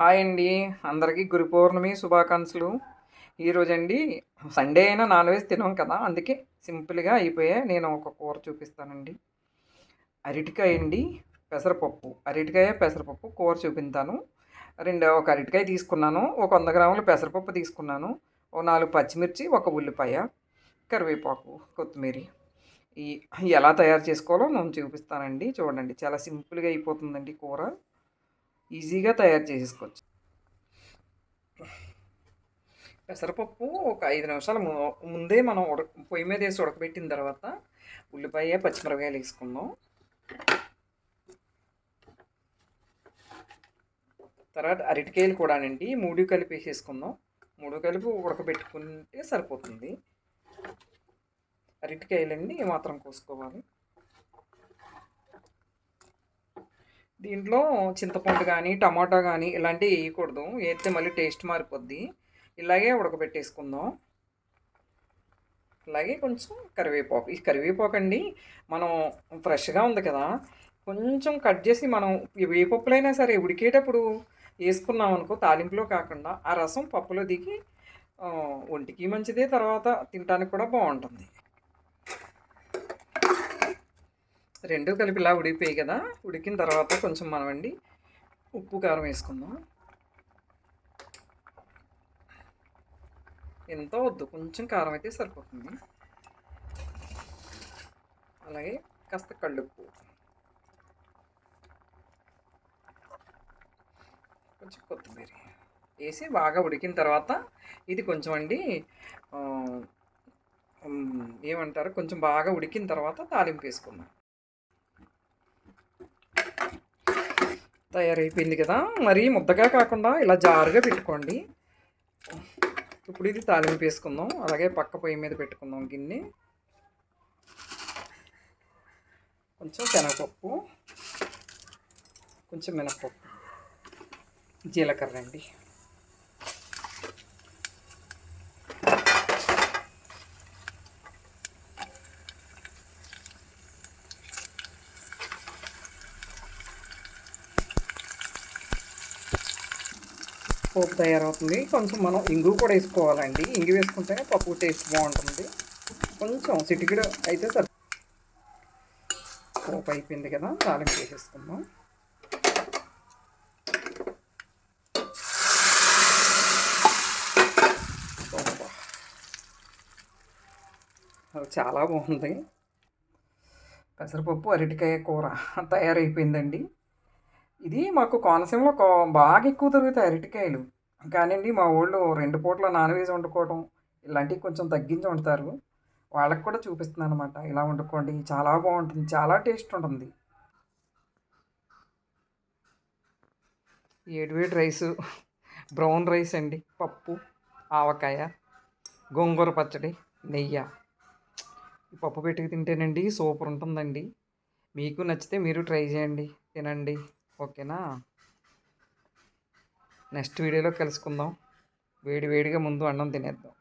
Hi అండి. అందరికీ గురు పౌర్ణమి శుభాకాంక్షలు. ఈరోజండి సండే అయినా నాన్ వెజ్ తినాం కదా అందుకే సింపుల్గా అయిపోయే నేను ఒక కూర చూపిస్తానండి. అరటికాయ అండి పెసరపప్పు. అరటికాయ పెసరపప్పు కూర చూపిస్తాను రెండు ఒక అరటికాయ తీసుకున్నాను ఒక వంద గ్రాముల పెసరపప్పు తీసుకున్నాను ఒక నాలుగు పచ్చిమిర్చి ఒక ఉల్లిపాయ కరివేపాకు కొత్తిమీర. ఈ ఎలా తయారు చేసుకోవాలో నేను చూపిస్తానండి. చూడండి చాలా సింపుల్గా అయిపోతుందండి కూర. ఈజీగా తయారు చేసేసుకోవచ్చు. పెసరపప్పు ఒక ఐదు నిమిషాల ము- ముందే మనం ఉడక పొయ్యి మీద వేసి ఉడకబెట్టిన తర్వాత ఉల్లిపాయ పచ్చిమిరపకాయలు వేసుకుందాం. తర్వాత అరటికాయలు కూడానండి మూడు కలిపి వేసేసుకుందాం. మూడు కలిపి ఉడకబెట్టుకుంటే సరిపోతుంది. అరటికాయలండి మాత్రం కోసుకోవాలి. దీంట్లో చింతపండు కానీ టమాటా కానీ ఇలాంటివి వేయకూడదు. వేస్తే మళ్ళీ టేస్ట్ మారిపోద్ది. ఇలాగే ఉడకబెట్టేసుకుందాం. అలాగే కొంచెం కరివేపాకు. ఈ కరివేపాకు అండి మనం ఫ్రెష్గా ఉంది కదా కొంచెం కట్ చేసి మనం వేపప్పులైనా సరే ఉడికేటప్పుడు వేసుకున్నాం అనుకో తాలింపులో కాకుండా ఆ రసం పప్పులో దిగి ఒంటికి మంచిదే తర్వాత తినడానికి కూడా బాగుంటుంది. రెండు కలిపి ఇలా ఉడికిపోయి కదా. ఉడికిన తర్వాత కొంచెం మనమండి ఉప్పు కారం వేసుకుందాం. ఎంతో వద్దు కొంచెం కారం అయితే సరిపోతుంది. అలాగే కాస్త కళ్ళుప్పు. కొంచెం కొత్తిమీర వేసి బాగా ఉడికిన తర్వాత ఇది కొంచెం అండి ఏమంటారు? కొంచెం బాగా ఉడికిన తర్వాత తాలింపు వేసుకుందాం. తయారైపోయింది కదా. మరీ ముద్దగా కాకుండా ఇలా జారుగా పెట్టుకోండి. ఇప్పుడు ఇది తాలింపు వేసుకుందాం. అలాగే పక్క పొయ్యి మీద పెట్టుకుందాం గిన్నె. కొంచెం శనగపప్పు. కొంచెం మినపప్పు జీలకర్ర అండి. పోపు తయారవుతుంది. కొంచెం మనం ఇంగు కూడా వేసుకోవాలండి. ఇంగు వేసుకుంటేనే పప్పు టేస్ట్ బాగుంటుంది. కొంచెం సిటికిడు అయితే సరి పోపు అయిపోయింది కదా తాలింపు వేసేసుకుందాం. చాలా బాగుంది. పెసరపప్పు అరటికాయ కూర తయారైపోయిందండి. ఇది మాకు కోనసీమలో కో- బాగా ఎక్కువ దొరుకుతాయి అరటికాయలు. కానివ్వండి మా ఊళ్ళో రెండు పూట్ల నాన్ వెజ్ వండుకోవడం ఇలాంటివి కొంచెం తగ్గించి వండుతారు. వాళ్ళకి కూడా చూపిస్తున్నాను అనమాట ఇలా వండుకోండి చాలా బాగుంటుంది చాలా టేస్ట్ ఉంటుంది. ఏడువేడి రైసు బ్రౌన్ రైస్ అండి పప్పు ఆవకాయ గోంగూర పచ్చడి నెయ్యి. పప్పు పెట్టుకు తింటేనండి సూపర్ ఉంటుందండి. మీకు నచ్చితే మీరు ట్రై చేయండి తినండి. ఓకేనా? నెక్స్ట్ వీడియోలో కలుసుకుందాం. వేడి వేడిగా ముందు అన్నం తినేద్దాం.